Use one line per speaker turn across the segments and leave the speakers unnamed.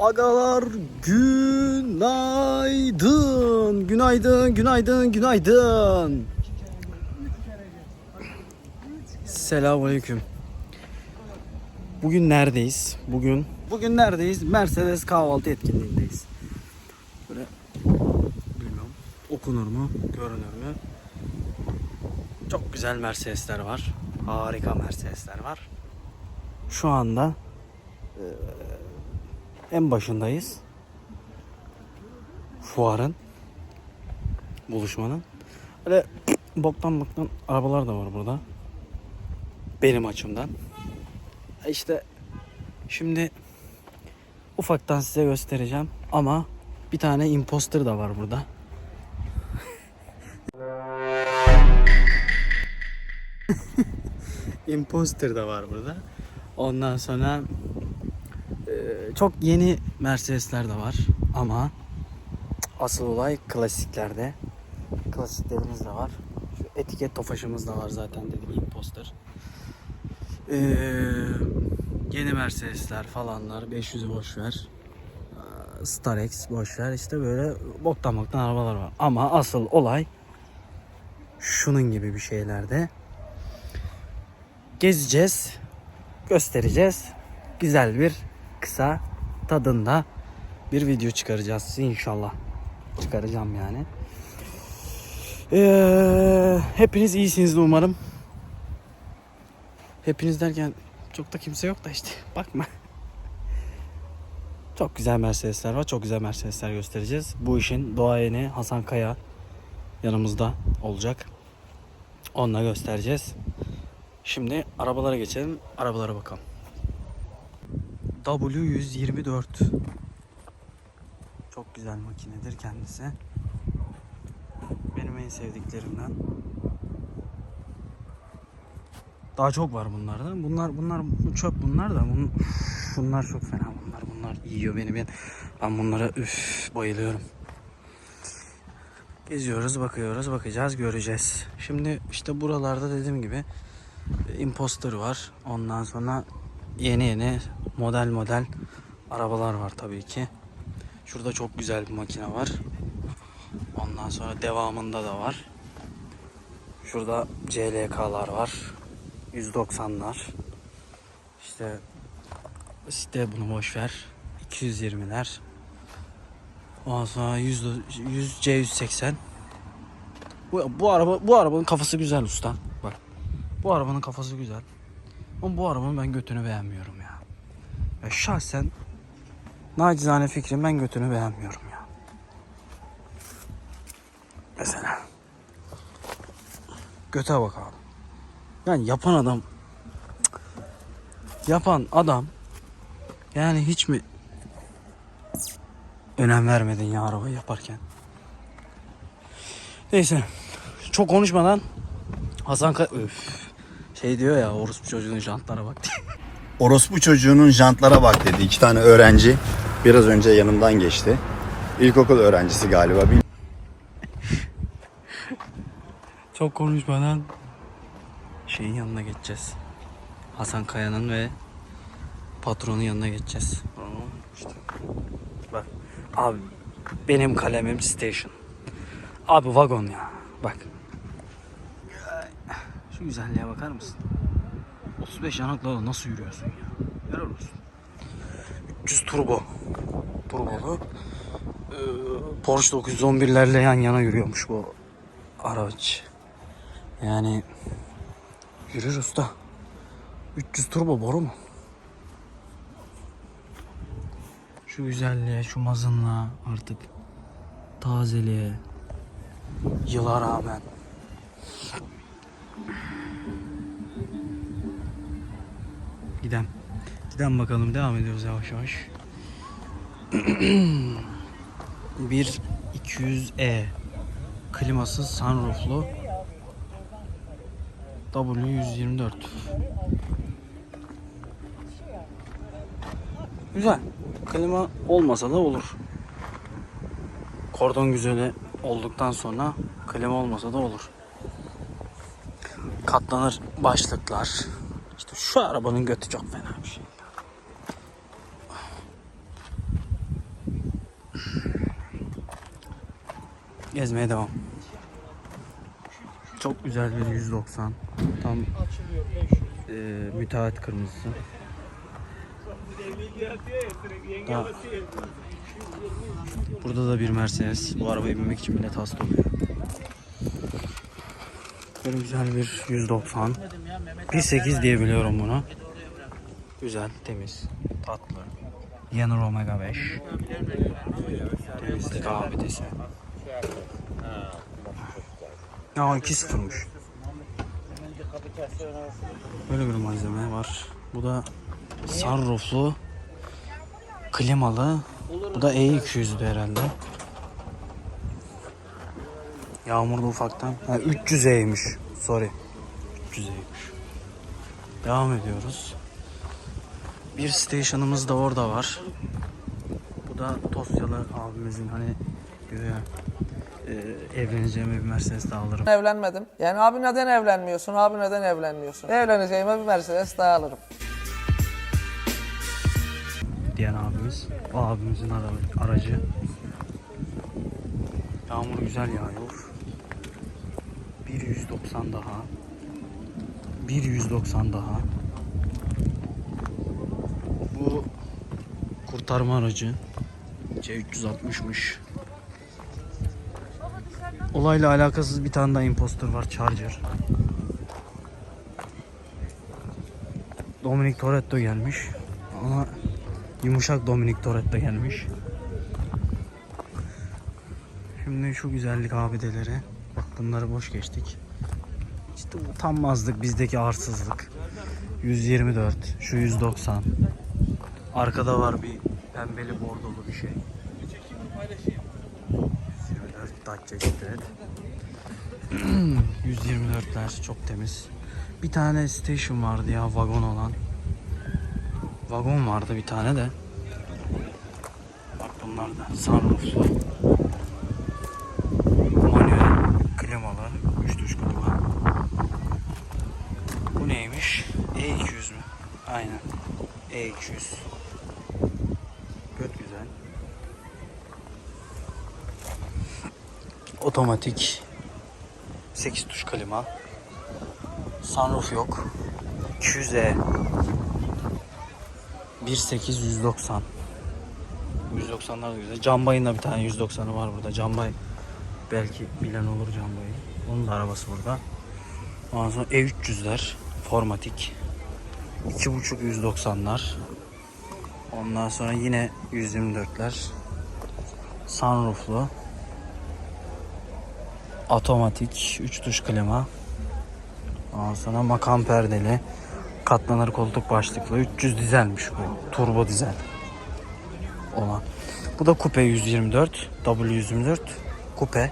Agalar günaydın. Günaydın, günaydın, günaydın. Selamünaleyküm. Bugün neredeyiz? Bugün bugün neredeyiz? Mercedes kahvaltı etkinliğindeyiz. Böyle bilmiyorum okunur mu, görünür mü? Çok güzel Mercedesler var. Harika Mercedesler var. Şu anda en başındayız. Fuarın buluşmanın. Öyle boktan boktan arabalar da var burada. Benim açımdan. İşte şimdi ufaktan size göstereceğim ama bir tane imposter da var burada. imposter da var burada. Ondan sonra e, çok yeni Mercedesler de var ama asıl olay klasiklerde. Klasiklerimiz de var. Şu etiket tofaşımız da var zaten dedim imposter. Ee, yeni Mercedesler falanlar 500'ü boş ver. Ee, Starex boş ver. İşte böyle boktan boktan arabalar var. Ama asıl olay şunun gibi bir şeylerde. Gezeceğiz, göstereceğiz. Güzel bir kısa tadında bir video çıkaracağız inşallah. Çıkaracağım yani. Ee, hepiniz iyisiniz umarım. Hepiniz derken çok da kimse yok da işte bakma. Çok güzel Mercedesler var. Çok güzel Mercedesler göstereceğiz. Bu işin doğayeni Hasan Kaya yanımızda olacak. Onunla göstereceğiz. Şimdi arabalara geçelim. Arabalara bakalım. W124 Çok güzel makinedir kendisi. Benim en sevdiklerimden. Daha çok var bunlardan. Bunlar bunlar bu çöp bunlar da bun, bunlar çok fena bunlar. Bunlar yiyor beni ben. Ben bunlara üf bayılıyorum. Geziyoruz, bakıyoruz, bakacağız, göreceğiz. Şimdi işte buralarda dediğim gibi e, imposter var. Ondan sonra yeni yeni model model arabalar var tabii ki. Şurada çok güzel bir makine var. Ondan sonra devamında da var. Şurada CLK'lar var. 190'lar. İşte işte bunu boş ver. 220'ler. Ondan sonra 100, 100 C180. Bu, bu araba bu arabanın kafası güzel usta. Bak. Bu arabanın kafası güzel. Ama bu arabanın ben götünü beğenmiyorum ya. şahsen nacizane fikrim ben götünü beğenmiyorum ya. Mesela. Göte bak abi. Yani yapan adam yapan adam yani hiç mi önem vermedin ya arabayı yaparken? Neyse. Çok konuşmadan Hasan Ka Öf. Şey diyor ya orospu çocuğunun jantlara bak diye.
Orospu çocuğunun jantlara bak dedi. İki tane öğrenci biraz önce yanımdan geçti. İlkokul öğrencisi galiba.
Çok konuşmadan şeyin yanına geçeceğiz. Hasan Kaya'nın ve patronun yanına geçeceğiz. İşte. Bak abi benim kalemim station. Abi vagon ya. Bak. Şu güzelliğe bakar mısın? 35 yanaklarla nasıl yürüyorsun ya? Helal olsun. 300 turbo. Turbolu. Ee, Porsche 911'lerle yan yana yürüyormuş bu araç. Yani yürür usta. 300 turbo boru mu? Şu güzelliğe, şu mazınlığa artık tazeliğe yıla rağmen Giden bakalım devam ediyoruz yavaş yavaş. Bir 200E klimasız sunrooflu W124 Güzel. Klima olmasa da olur. Kordon güzeli olduktan sonra klima olmasa da olur. Katlanır başlıklar. İşte şu arabanın götü çok fena bir şey. Gezmeye devam. Çok güzel bir 190. Tam e, müteahhit kırmızısı. Daha- Burada da bir Mercedes. Bu arabaya binmek için millet hasta oluyor. Böyle güzel bir 190. 1.8 diye biliyorum bunu. Güzel, temiz, tatlı. Yanır Omega 5. Temizlik abidesi. Ya 2.0'mış. Böyle bir malzeme var. Bu da sunrooflu, klimalı. Bu da E200'dü herhalde. Yağmurlu ufaktan. Ha 300E'ymiş. Sorry. 300E'ymiş. Devam ediyoruz. Bir station'ımız da orada var. Bu da Tosyalı abimizin hani diyor e, evleneceğime bir Mercedes daha alırım.
evlenmedim. Yani abi neden evlenmiyorsun? Abi neden evlenmiyorsun? Evleneceğime bir Mercedes daha alırım.
diyen abimiz. O abimizin ara- aracı. Yağmur güzel yağıyor. 1.190 daha. 1.190 daha. Bu kurtarma aracı. C360'mış. Olayla alakasız bir tane daha imposter var Charger. Dominic Toretto gelmiş. Ama Yumuşak Dominik Toretto gelmiş. Şimdi şu güzellik abideleri. Bak bunları boş geçtik. İşte utanmazlık bizdeki arsızlık. 124, şu 190. Arkada var bir pembeli bordolu bir şey. 124 Dacia Citroen. 124'ler çok temiz. Bir tane station vardı ya vagon olan. Vagon vardı bir tane de. Bak bunlar da sunrooflu. Manuel klimalı. Üç tuş klima. Bu neymiş? E200 mü? Aynen. E200. Göt güzel. Otomatik. 8 tuş klima. Sunroof yok. 200E 1.8 190 190'lar da güzel. Cambay'ın da bir tane 190'ı var burada. Cambay belki bilen olur Cambay'ı. Onun da arabası burada. Ondan sonra E300'ler formatik. 2.5 190'lar. Ondan sonra yine 124'ler. Sunrooflu. Otomatik 3 tuş klima. Ondan sonra makam perdeli. Katlanır koltuk başlıklı. 300 dizelmiş bu. Turbo dizel olan. Bu da kupe 124. W124 kupe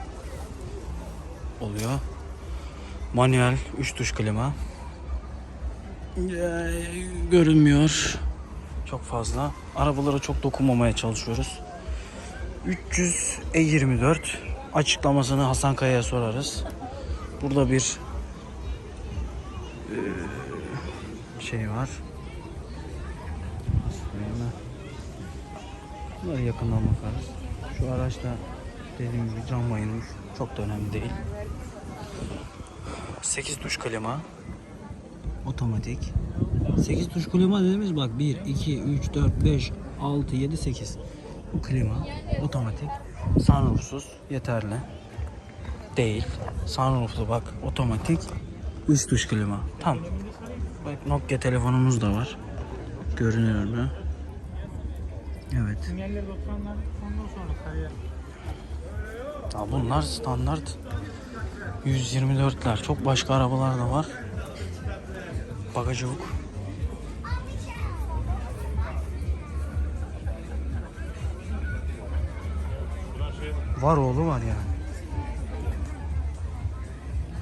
oluyor. Manuel 3 tuş klima. Ee, Görünmüyor. Çok fazla. Arabalara çok dokunmamaya çalışıyoruz. 300 E24 açıklamasını Hasan Kaya'ya sorarız. Burada bir şey var. Bunları yakından bakarız. Şu araçta dediğim gibi cam bayılmış. Çok da önemli değil. 8 tuş klima. Otomatik. 8 tuş klima dediğimiz bak 1, 2, 3, 4, 5, 6, 7, 8. Bu klima otomatik. Sunroofsuz yeterli. Değil. Sunrooflu bak otomatik. Üst tuş klima. Tam. Bak Nokia telefonumuz da var. Görünüyor mu? Evet.
Sinyaller 90'lar ondan sonra kariyer.
Ya bunlar standart 124'ler. Çok başka arabalar da var. Bagajı yok. Var oğlu var yani.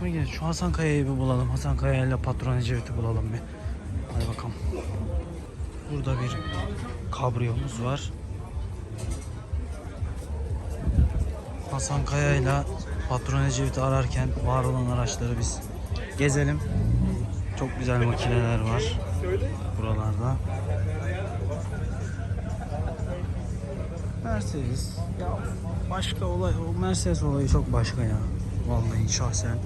Hadi gel şu Hasan Kaya'yı bir bulalım. Hasan Kaya ile patron Ecevit'i bulalım bir. Hadi bakalım. Burada bir kabriyomuz var. Hasan Kaya ile patron Ecevit'i ararken var olan araçları biz gezelim. Çok güzel makineler var buralarda. Mercedes. Ya başka olay, o Mercedes olayı çok başka ya. Vallahi şahsen.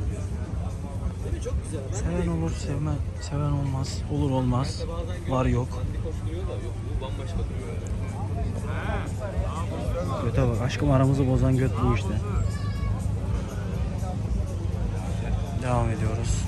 Seven olur, sevme, seven olmaz. Olur olmaz. Var yok. Göte bak aşkım aramızı bozan göt bu işte. Devam ediyoruz.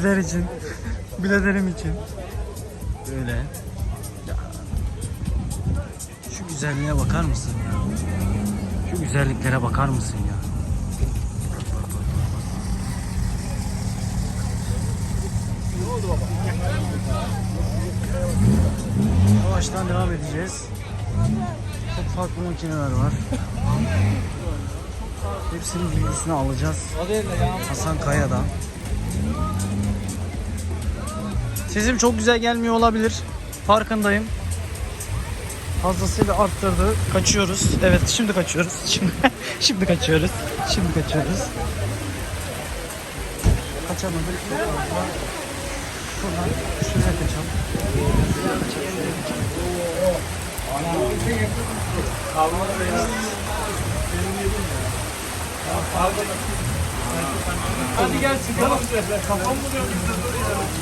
Sizler için. Biraderim için. Böyle. Ya. Şu güzelliğe bakar mısın ya? Şu güzelliklere bakar mısın ya? Yavaştan devam edeceğiz. Çok farklı makineler var. Hepsinin bilgisini alacağız. Hasan Kaya'dan. Sesim çok güzel gelmiyor olabilir. Farkındayım. Fazlasıyla arttırdı. Kaçıyoruz. Evet şimdi kaçıyoruz. Şimdi, şimdi kaçıyoruz. Şimdi kaçıyoruz. Kaçamadık. Şuradan şuraya kaçalım.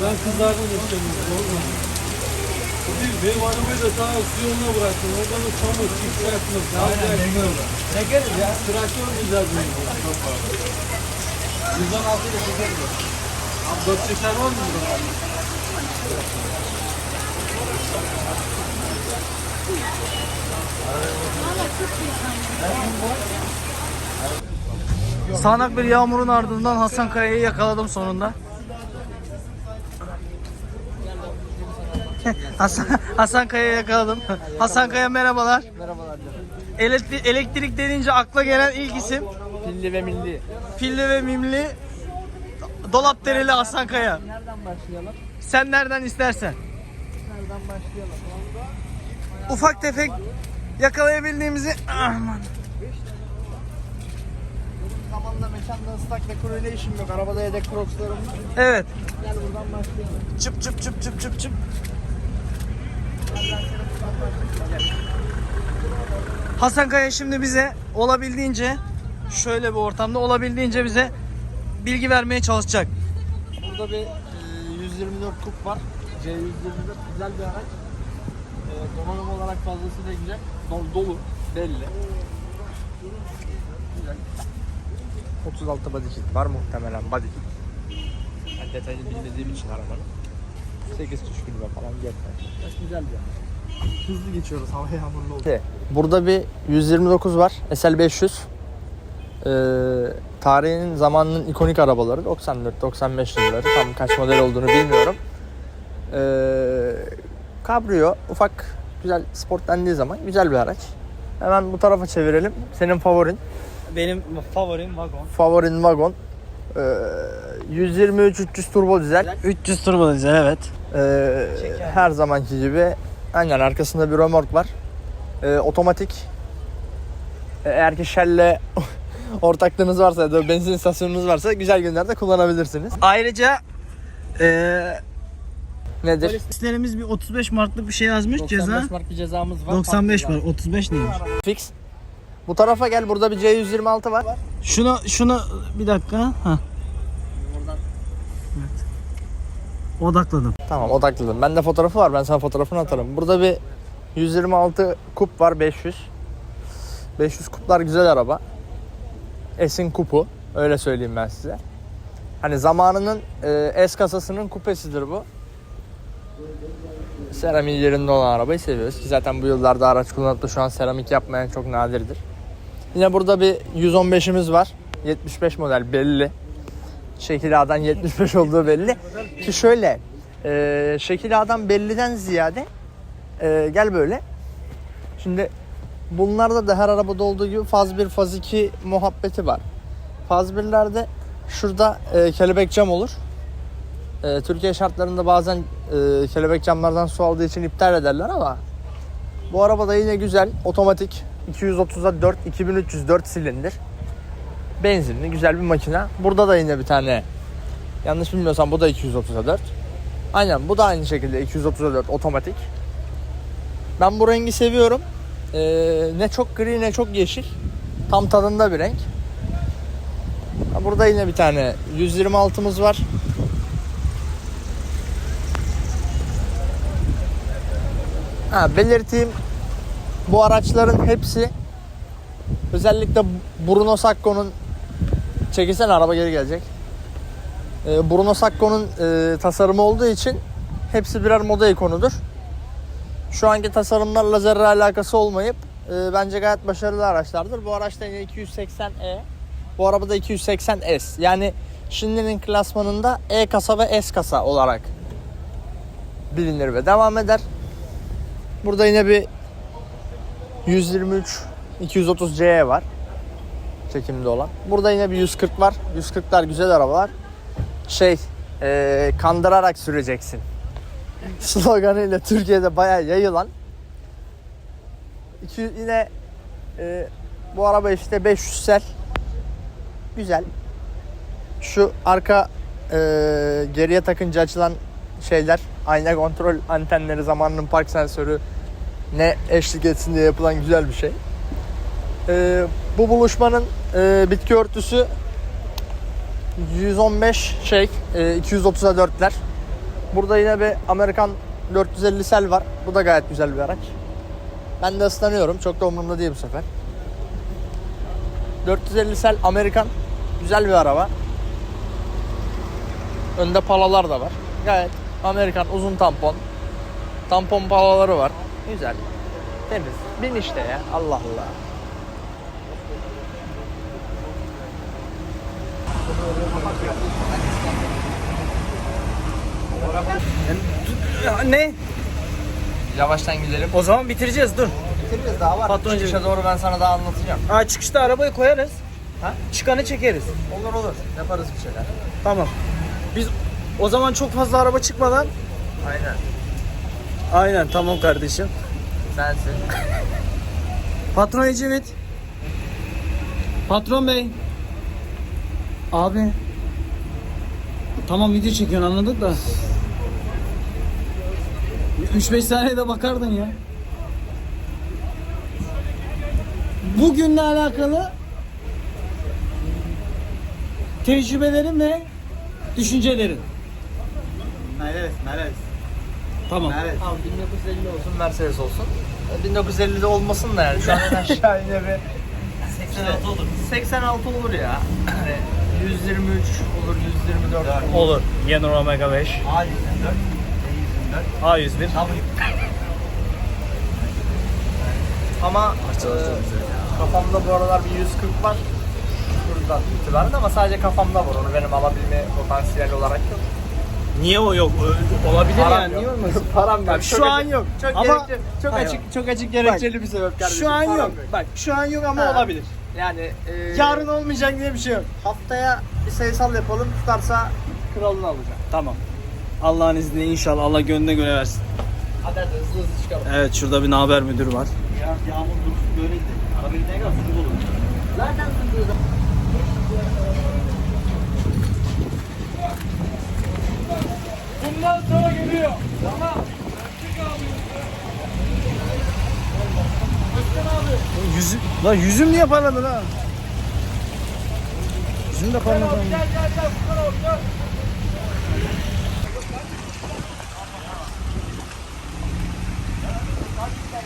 Ben kızlardan yaşıyorum. Olmaz. Değil, benim arabayı da sağ su yoluna bıraktım. Oradan da çamur, çıkacaksınız. Ne yapacaksınız? Çekeriz ya. Traktör güzel bir Çok pardon. 116 ile çekeriz. Abi 4 çeker var mı burada?
Sağanak bir yağmurun ardından Hasan Kaya'yı yakaladım sonunda. Hasan, Hasan Kaya'yı yakaladım. Hasan Kaya merhabalar.
Merhabalar.
Elektrik, elektrik denince akla gelen ilk isim
Pilli ve milli.
pilli ve mimli dolap dereli Hasan Kaya.
Nereden başlayalım?
Sen nereden istersen.
Nereden başlayalım?
Ufak tefek yakalayabildiğimizi aman.
Zamanla mekanda ıslak decoration yok. Arabada yedek crocslarım var.
Evet.
Gel buradan başlayalım.
Çıp çıp çıp çıp çıp çıp. Hasan Kaya şimdi bize olabildiğince şöyle bir ortamda olabildiğince bize bilgi vermeye çalışacak.
Burada bir e, 124 kup var. C124 güzel bir araç. E, donanım olarak fazlasıyla güzel. Dolu, dolu belli. Güzel. 36 body kit var muhtemelen body kit. Ben detayını bilmediğim için arabanın. 8 tuş gibi falan yeter. Güzel bir araç. Hızlı geçiyoruz hava yağmurlu oldu.
Burada bir 129 var. SL500. Ee, tarihinin zamanının ikonik arabaları 94-95 yılları. Tam kaç model olduğunu bilmiyorum. Ee, Cabrio ufak güzel sport dendiği zaman güzel bir araç. Hemen bu tarafa çevirelim. Senin favorin.
Benim favorim vagon.
Favorin wagon. Ee, 123 300 turbo dizel.
300 turbo dizel evet.
Ee, her zamanki gibi aynen arkasında bir römork var. Ee, otomatik. Ee, Eğer ki Shell'le ortaklığınız varsa ya da benzin istasyonunuz varsa güzel günlerde kullanabilirsiniz.
Ayrıca eee
Nedir?
polislerimiz bir 35 marklık bir şey yazmış ceza.
mark bir cezamız var.
95 var. 35 neymiş?
Fix. Bu tarafa gel burada bir C126 var.
Şuna şuna bir dakika. Ha. Evet. Odakladım.
Tamam odakladım. Bende fotoğrafı var. Ben sana fotoğrafını atarım. Burada bir 126 kup var 500. 500 kuplar güzel araba. S'in kupu. Öyle söyleyeyim ben size. Hani zamanının e, S kasasının kupesidir bu. Seramik yerinde olan arabayı seviyoruz ki zaten bu yıllarda araç kullanıp da şu an seramik yapmayan çok nadirdir. Yine burada bir 115'imiz var. 75 model belli. Şekil A'dan 75 olduğu belli. Ki şöyle e, şekil A'dan belliden ziyade e, gel böyle. Şimdi bunlarda da her arabada olduğu gibi faz 1 faz 2 muhabbeti var. Faz 1'lerde Şurada e, kelebek cam olur. E, Türkiye şartlarında bazen e, kelebek camlardan su aldığı için iptal ederler ama bu araba da yine güzel. Otomatik 230'a 4 2304 silindir. Benzinli güzel bir makine. Burada da yine bir tane yanlış bilmiyorsam bu da 230'a 4. Aynen bu da aynı şekilde 230'a 4 otomatik. Ben bu rengi seviyorum. Ee, ne çok gri ne çok yeşil. Tam tadında bir renk. Burada yine bir tane 126'mız var. Ha, belirteyim bu araçların hepsi özellikle Bruno Sacco'nun çekilsen araba geri gelecek. Ee, Bruno Sacco'nun e, tasarımı olduğu için hepsi birer moda ikonudur. Şu anki tasarımlarla zerre alakası olmayıp e, bence gayet başarılı araçlardır. Bu araçta yine 280E. Bu arabada 280S. Yani şimdinin klasmanında E kasa ve S kasa olarak bilinir ve devam eder. Burada yine bir 123 230C var. Çekimde olan. Burada yine bir 140 var. 140'lar güzel arabalar. Şey, e, kandırarak süreceksin sloganıyla Türkiye'de bayağı yayılan. İki, yine e, bu araba işte 500 sel. Güzel. Şu arka e, geriye takınca açılan şeyler ayna kontrol antenleri zamanının park sensörü ne eşlik etsin diye yapılan güzel bir şey. E, bu buluşmanın e, bitki örtüsü 115 şey e, 230'a 4'ler. Burada yine bir Amerikan 450 sel var. Bu da gayet güzel bir araç. Ben de ıslanıyorum. Çok da umurumda değil bu sefer. 450 sel Amerikan. Güzel bir araba. Önde palalar da var. Gayet Amerikan uzun tampon. Tampon palaları var. Güzel. Temiz. Bin işte ya. Allah Allah.
Ne?
Yavaştan gidelim.
O zaman bitireceğiz dur.
Bitireceğiz daha var.
Patroncu.
Çıkışa doğru ben sana daha anlatacağım.
Aa, çıkışta arabayı koyarız.
Ha?
Çıkanı çekeriz.
Olur olur. Yaparız bir şeyler.
Tamam. Biz o zaman çok fazla araba çıkmadan
Aynen.
Aynen tamam kardeşim.
Sensin.
Patron Ecevit. Patron bey. Abi. Tamam video çekiyorsun anladık da. 3-5 saniyede bakardın ya. Bugünle alakalı tecrübelerin ve düşüncelerin.
Mercedes, Mercedes.
Tamam.
Abi 1950 olsun Mercedes olsun. E, 1950'de olmasın da yani şu an en aşağı yine bir 86 olur. 86 olur ya. Hani 123 olur, 124 olur.
Olur. Yenor Omega 5.
A124,
A101.
Ama e, kafamda bu aralar bir 140 var. Şuradan itibaren ama sadece kafamda var. Onu benim alabilme potansiyeli olarak yok.
Niye o yok? Ö- Olabilir
Param
yani.
yok.
Niye olmasın?
Param yok.
Bak, şu an
açık-
yok.
Çok
Ama-
gerekli, çok
Hayır.
açık, çok açık gerekçeli bir sebep kardeşim.
Şu an
Param
yok. Bak şu an yok ama
Ha.
olabilir.
Yani e,
Yarın olmayacak diye bir şey yok.
haftaya bir sayısal yapalım. Tutarsa kralını alacağım.
Tamam. Allah'ın izniyle inşallah Allah gönlüne göre versin.
Hadi hadi hızlı hızlı çıkalım.
Evet şurada bir haber müdür var.
Ya, yağmur dursun böyleydi. Arabayı ne kadar sucuk olur.
Zaten hızlı
Bundan sonra geliyor. Tamam.
Yüzüm, lan yüzüm niye parladı lan? Yüzüm de parladı.
Gel gel gel. Abi gel.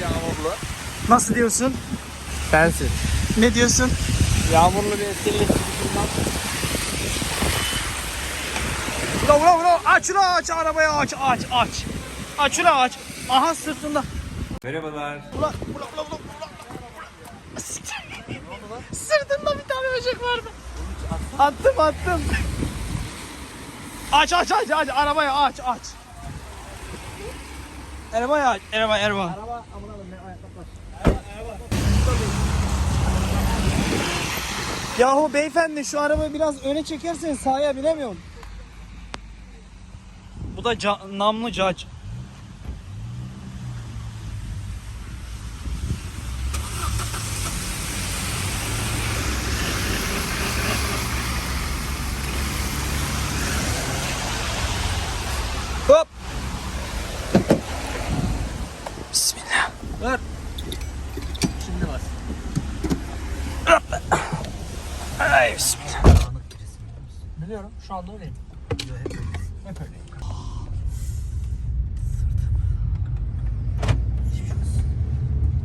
yağmurlu.
Nasıl diyorsun?
Sensin.
Ne diyorsun?
Yağmurlu bir etkinlik. Ula ula ula aç ula aç arabayı aç aç aç. Aç ula aç. Aha sırtında. Merhabalar. Ula ula ula ula. ula. Sırtında bir tane böcek vardı. Attım attım. Aç aç aç aç arabayı aç aç. Arabayı aç. Araba araba. Yahu beyefendi şu arabayı biraz öne çekerseniz sahaya binemiyorum. Bu da ca- namlı cac. Anda öyleyim. Hep öyleyim.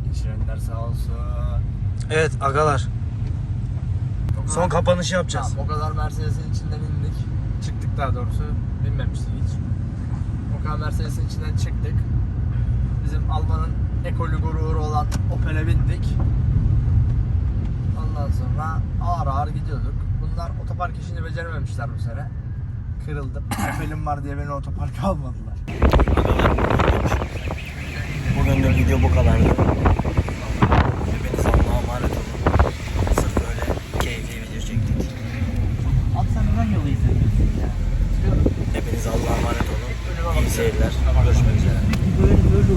Geçirenler sağ olsun.
Evet agalar. Son kapanışı yapacağız.
Tamam, o kadar Mercedes'in içinden indik. Çıktık daha doğrusu. Binmemiştik hiç. O kadar Mercedes'in içinden çıktık. Bizim Alman'ın ekolü gururu olan Opel'e bindik. Ondan sonra ağır ağır gidiyorduk. Bunlar otopark işini becerememişler bu sene. Kırıldım. Opel'im var diye beni otoparka almadılar.
Bugün de video bu kadardı.